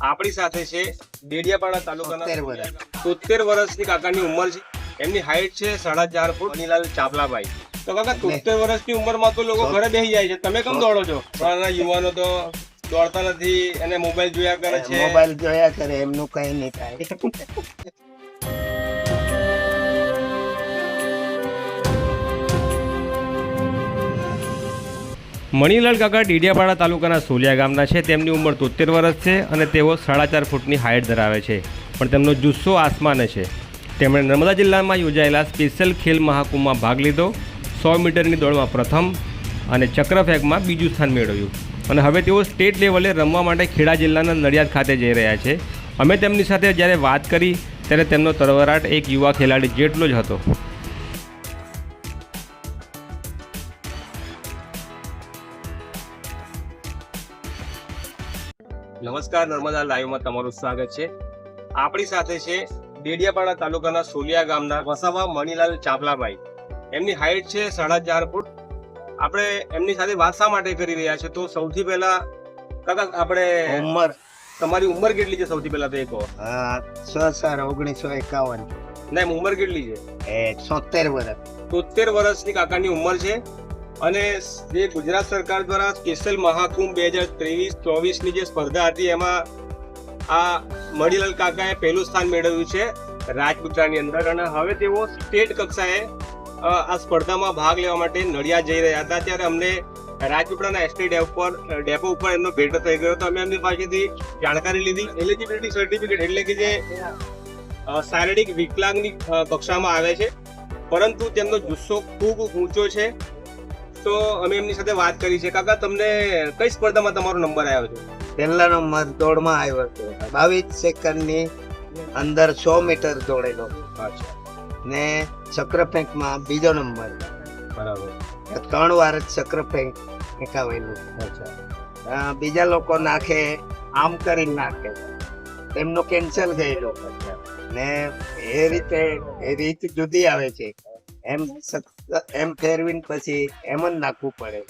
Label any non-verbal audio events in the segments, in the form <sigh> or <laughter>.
આપણી સાથે છે ડેડિયાપાડા તાલુકાના 70 વર્ષ. તોતેર વર્ષની કાકાની ઉંમર છે. એમની હાઈટ છે સાડા ચાર ફૂટ. અનિલાલ ચાપલાભાઈ. તો કાકા તોતેર વર્ષની ઉંમરમાં તો લોકો ઘરે બેસી જાય છે. તમે કેમ દોડો છો? પણ યુવાનો તો દોડતા નથી અને મોબાઈલ જોયા કરે છે. મોબાઈલ જોયા કરે એમનું કઈ નહીં થાય. <laughs> મણિલાલ કાકા ડીડિયાપાડા તાલુકાના સોલિયા ગામના છે. તેમની ઉંમર તોતેર વર્ષ છે અને તેઓ સાડા ચાર ફૂટની હાઇટ ધરાવે છે, પણ તેમનો જુસ્સો આસમાને છે. તેમણે નર્મદા જિલ્લામાં યોજાયેલા સ્પેશિયલ ખેલ મહાકુંભમાં ભાગ લીધો, સો મીટરની દોડમાં પ્રથમ અને ચક્રફેકમાં બીજું સ્થાન મેળવ્યું. અને હવે તેઓ સ્ટેટ લેવલે રમવા માટે ખેડા જિલ્લાના નડિયાદ ખાતે જઈ રહ્યા છે. અમે તેમની સાથે જ્યારે વાત કરી, ત્યારે તેમનો તરવરાટ એક યુવા ખેલાડી જેટલો જ હતો. નમસ્કાર નર્મદા લાઈવમાં તમારું સ્વાગત છે. આપણી સાથે છે ડેડિયાપાડા તાલુકાના સોલિયા ગામના વસાવા મણિલાલ ચાપલાભાઈ. એમની હાઈટ છે સાડા ચાર ફૂટ. આપણે એમની સાથે વાત શા માટે કરી રહ્યા છે તો સૌથી પહેલા કાકા આપણે ઉંમર. તમારી ઉંમર કેટલી છે સૌથી પહેલા તો એ કહો. હા, છ ચાર ઓગણીસો એકાવન. ના ઉંમર કેટલી છે? એ છોતેર વર્ષ. તોતેર વર્ષની કાકાની ઉંમર છે. અને જે ગુજરાત સરકાર દ્વારા સ્પેશિયલ મહાકુંભ બે હજાર ત્રેવીસ, ચોવીસની જે સ્પર્ધા હતી, એમાં આ મણિલાલ કાકાએ પહેલું સ્થાન મેળવ્યું છે રાજપુત્રાની અંદર. અને હવે તેઓ સ્ટેટ કક્ષાએ આ સ્પર્ધામાં ભાગ લેવા માટે નડિયાદ જઈ રહ્યા હતા. ત્યારે અમને રાજપીપળાના એસટી ડેપો પર, ડેપો ઉપર એમનો ભેટ થઈ ગયો તો અમે એમની પાસેથી જાણકારી લીધી. એલિજિબિલિટી સર્ટિફિકેટ એટલે કે જે શારીરિક વિકલાંગની કક્ષામાં આવે છે. પરંતુ તેમનો જુસ્સો ખૂબ ઊંચો છે. તો અમે એમની સાથે વાત કરી છે. કાકા તમને કઈ સ્પર્ધામાં તમારો નંબર આવ્યો છે? પહેલા નંબર દોડમાં આવ્યો હતો. બાવીસ સેકન્ડની અંદર સો મીટર દોડેલો. ને ચક્રફેંકમાં બીજો નંબર. બરાબર. ત્રણ વાર જ ચક્ર ફેંક ફેંકાવેલું બીજા લોકો નાખે આમ કરીને નાખે. એમનો કેન્સલ ગયેલો ને એ રીતે એ રીત જુદી આવે છે. એમ એમ ફેરવીને પછી એમ જ નાખવું પડે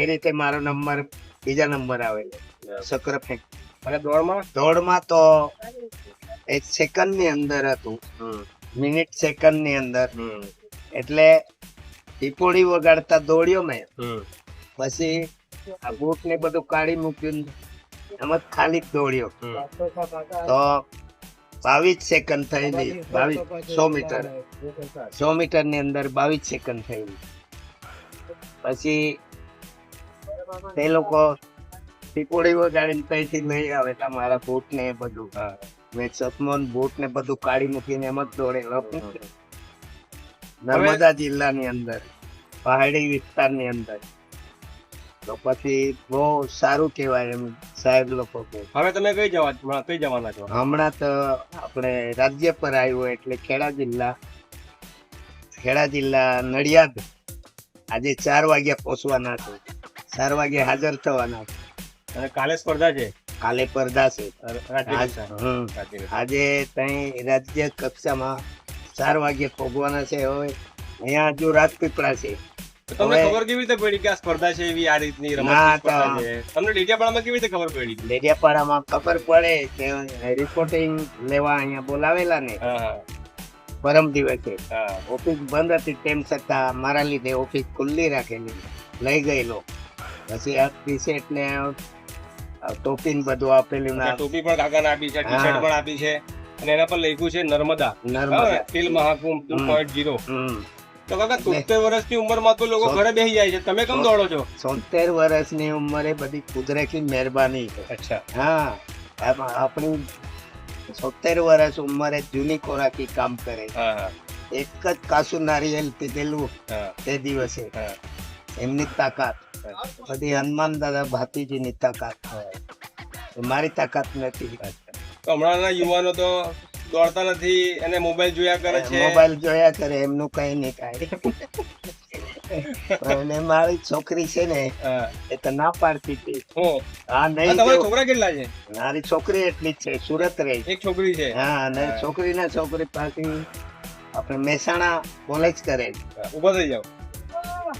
એ રીતે મારો નંબર બીજા નંબર આવેલો ચક્રફેંક અને દોડમાં? દોડમાં તો એક સેકન્ડની અંદર હતું. મિનિટ સેકન્ડની અંદર એટલે ટીપોડી વગાડતા દોડ્યો મેં. પછી આ બૂટ ને બધું કાઢી મૂક્યું એમ જ ખાલી દોડ્યો. તો બાવીસ સેકન્ડ થયેલી બાવીસ સો મીટર. સો મીટરની અંદર બાવીસ સેકન્ડ થયેલી. પછી તે લોકો ટીપોડી વગાડીને ત્યાંથી નહીં આવે તમારા બૂટ ને એ બધું. મેં ચશ્મો બૂટ ને બધું કાઢી મૂકીને એમ જ દોડેલો નર્મદા જિલ્લાની અંદર પહાડી વિસ્તારની અંદર. તો પછી બહુ સારું કહેવાય એમ. સાહેબ લોકો હવે તમે કઈ જવા કઈ જવાના છો? હમણાં તો આપણે રાજ્ય પર આવ્યો એટલે ખેડા જિલ્લા ખેડા જિલ્લા નડિયાદ આજે ચાર વાગ્યા પહોંચવાના છે. ચાર વાગે હાજર થવાના છે. અને કાલે સ્પર્ધા છે? કાલે સ્પર્ધા છે. આજ- ત્યાં રાજ્ય કક્ષામાં ચાર વાગે પહોંચવાના છે. હવે અહીંયા હજુ રાજપીપળા છે. તમને ખબર કેવી રીતે પડી કે આ સ્પર્ધા છે એવી આ રીતની રમત સ્પર્ધા છે? તમને ડેડિયાપાડામાં કેવી રીતે ખબર પડી? ડેડિયાપાડામાં ખબર પડે કે રિપોર્ટિંગ લેવા અહીંયા બોલાવેલા ને. પરમ દિવસે. ઓફિસ બંધ હતી તેમ છતાં મારા લીધે ઓફિસ ખુલ્લી રાખેલી. લઈ ગયેલો. પછી આ ટી શર્ટ ને ટોપી ને બધું આપેલું ના ટોપી પણ કાકાને આપી છે ટી શર્ટ પણ આપી છે. અને એના પર લખ્યું છે Narmada. Narmada. Film Mahakumbh two point તો કાકા તોતેર વર્ષની ઉંમરમાં તો લોકો ઘરે બેસી જાય છે. તમે કેમ દોડો છો? સોતેર વર્ષની ઉંમરે બધી કુદરતી મહેરબાની. અચ્છા. હા આપણી સોતેર વર્ષ ઉંમરે જૂની ખોરાકી કામ કરે. એક જ કાસુ નારિયેલ પીધેલું તે દિવસે. એમની તાકાત. બધી હનુમાન દાદા ભાતીજીની તાકાત. મારી તાકાત નથી. હમણાંના યુવાનો તો દોડતા નથી અને મોબાઈલ જોયા કરે છે. મોબાઈલ જોયા કરે એમનું કઈ નહીં થાય અને મારી છોકરી છે ને એ તો ના પાડતી હતી. હા. નહીં તમારા છોકરા કેટલા છે? મારી છોકરી એટલી જ છે સુરત રહે. એક છોકરી છે? હા અને છોકરી ના છોકરી પાસે આપણે મહેસાણા કોલેજ કરે. ઊભા થઈ જાવ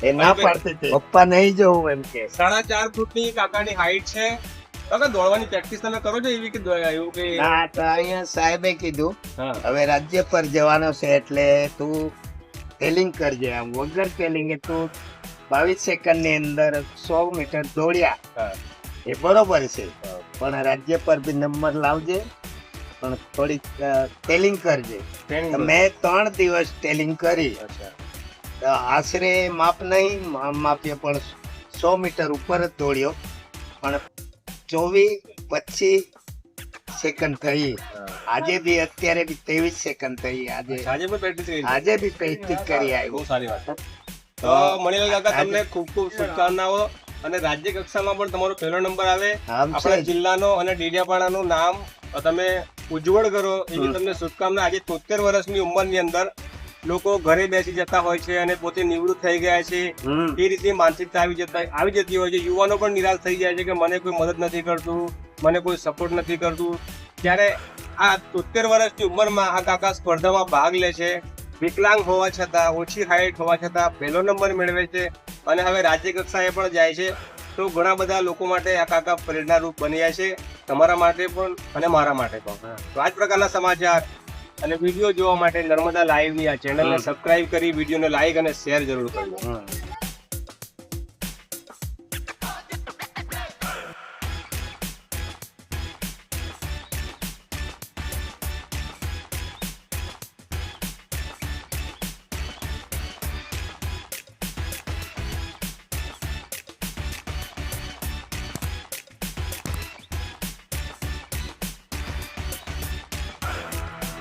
એ ના પાડતી હતી. પપ્પા નહીં જવું એમ કે. સાડા ચાર ફૂટની કાકાની હાઈટ છે. કાકા દોડવાની પ્રેક્ટિસ તમે કરો છો એવી કે એવું કે ના અહીંયા સાહેબે કીધું હવે રાજ્ય પર જવાનો છે એટલે તું ટેલિંગ કરજે આમ. વગર ટેલિંગે તું બાવીસ સેકન્ડની અંદર સો મીટર દોડ્યા. એ બરોબર છે. પણ રાજ્ય પર બી નંબર લાવજે પણ થોડીક ટેલિંગ કરજે. મેં ત્રણ દિવસ ટેલિંગ કરી. આશરે માપ નહીં માપ્યો પણ સો મીટર ઉપર જ દોડ્યો. પણ ચોવીસ પચીસ સેકન્ડ થઈ. આજે બી અત્યારે બી ત્રેવીસ સેકન્ડ થઈ. આજે આજે પણ પ્રેક્ટિસ? આજે બી પ્રેક્ટિસ કરી બહુ સારી વાત. તો મણિલાલ કાકા તમને ખૂબ ખૂબ શુભકામનાઓ અને રાજ્ય કક્ષામાં પણ તમારો પહેલો નંબર આવે. આપણા જિલ્લાનો અને ડેડિયાપાડાનું નામ તમે ઉજ્જવળ કરો એવી તમને શુભકામના. આજે તોતેર વર્ષની ઉંમરની અંદર લોકો ઘરે બેસી જતા હોય છે અને પોતે નિવૃત્ત થઈ ગયા છે. એ રીતે માનસિકતા આવી જતા આવી જતી હોય છે. યુવાનો પણ નિરાશ થઈ જાય છે કે મને કોઈ મદદ નથી કરતું મને કોઈ સપોર્ટ નથી કરતું. ત્યારે આ તોતેર વર્ષની ઉંમરમાં આ કાકા સ્પર્ધામાં ભાગ લે છે. વિકલાંગ હોવા છતાં ઓછી હાઇટ હોવા છતાં પહેલો નંબર મેળવે છે અને હવે રાજ્ય કક્ષાએ પણ જાય છે. તો ઘણા બધા લોકો માટે આ કાકા પ્રેરણારૂપ બન્યા છે. તમારા માટે પણ અને મારા માટે પણ. તો આ જ પ્રકારના સમાચાર અને વીડિયો જોવા માટે નર્મદા લાઈવની આ ચેનલને. સબસ્ક્રાઇબ કરી વિડીયોને લાઈક અને શેર જરૂર કરજો.